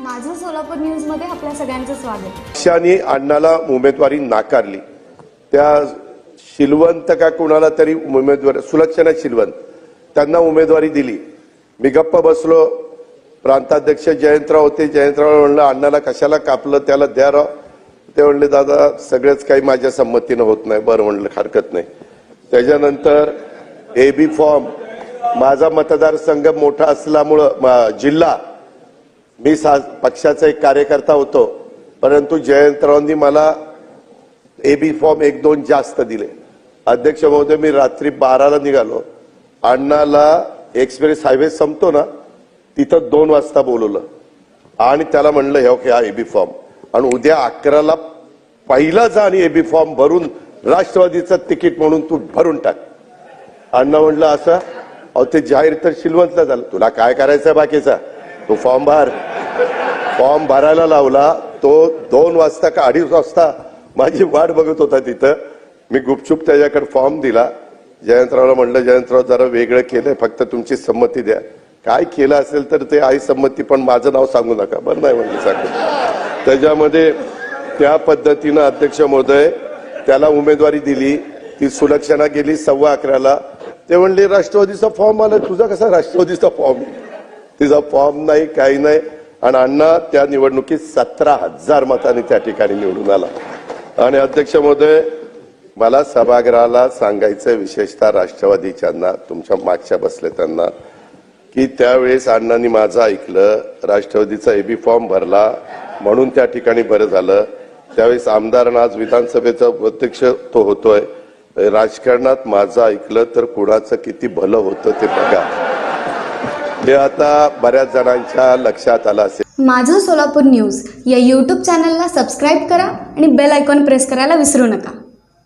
माझं सोलापूर न्यूजमध्ये आपल्या सगळ्यांचं स्वागत. पक्षाने अण्णाला उमेदवारी नाकारली. त्या शिलवंत का कोणाला तरी उमेदवार सुलक्षणा शिलवंत त्यांना उमेदवारी दिली. मी गप्प बसलो. प्रांताध्यक्ष जयंतराव होते. जयंतराव म्हणलं अण्णाला कशाला कापलं? त्याला द्या राव. ते म्हणले दादा सगळंच काही माझ्या संमतीनं होत नाही. बरं म्हणलं हरकत नाही. त्याच्यानंतर ए बी फॉर्म माझा मतदारसंघ मोठा असल्यामुळं जिल्हा मी सा पक्षाचा एक कार्यकर्ता होतो परंतु जयंतरावांनी मला ए बी फॉर्म एक दोन जास्त दिले. अध्यक्ष महोदय मी रात्री बाराला निघालो. अण्णाला एक्सप्रेस हायवे संपतो ना तिथं दोन वाजता बोलवलं. आणि त्याला म्हणलं हे ओके हा एबी फॉर्म आणि उद्या अकराला पहिला जा आणि एबी फॉर्म भरून राष्ट्रवादीचं तिकीट म्हणून तू भरून टाक. अण्णा म्हणलं असं? अहो ते जाहीर तर शिलवंतला झालं. तुला काय करायचं बाकीचा? तू फॉर्म भर. फॉर्म भरायला लावला तो दोन वाजता का अडीच वाजता माझी वाट बघत होता तिथं. मी गुपचूप त्याच्याकडे फॉर्म दिला. जयंतरावला म्हणलं जयंतराव जरा वेगळं केलंय फक्त तुमची संमती द्या. काय केलं असेल तर ते आई संमती पण माझं नाव सांगू नका. बरं नाही म्हणलं सांगू. त्याच्यामध्ये त्या पद्धतीनं अध्यक्ष महोदय त्याला उमेदवारी दिली. ती सुलक्षणा गेली सव्वा अकराला. ते म्हणले राष्ट्रवादीचा फॉर्म आला तुझा कसा राष्ट्रवादीचा फॉर्म? तिचा फॉर्म नाही काही नाही. आणि अण्णा त्या निवडणुकीत सतरा हजार मतांनी त्या ठिकाणी निवडून आला. आणि अध्यक्ष महोदय मला सभागृहाला सांगायचं विशेषतः राष्ट्रवादीच्यांना तुमच्या मागच्या बसले त्यांना की त्यावेळेस अण्णांनी माझं ऐकलं राष्ट्रवादीचा एबी फॉर्म भरला म्हणून त्या ठिकाणी बरं झालं. त्यावेळेस आमदार आज विधानसभेचा अध्यक्ष तो होतोय. राजकारणात माझं ऐकलं तर कुणाचं किती भलं होतं ते बघा. हे आता बऱ्याच जणांच्या लक्षात आलं असेल. माझं सोलापूर न्यूज या यूट्यूब चॅनलला सबस्क्राईब करा आणि बेल आयकॉन प्रेस करायला विसरू नका.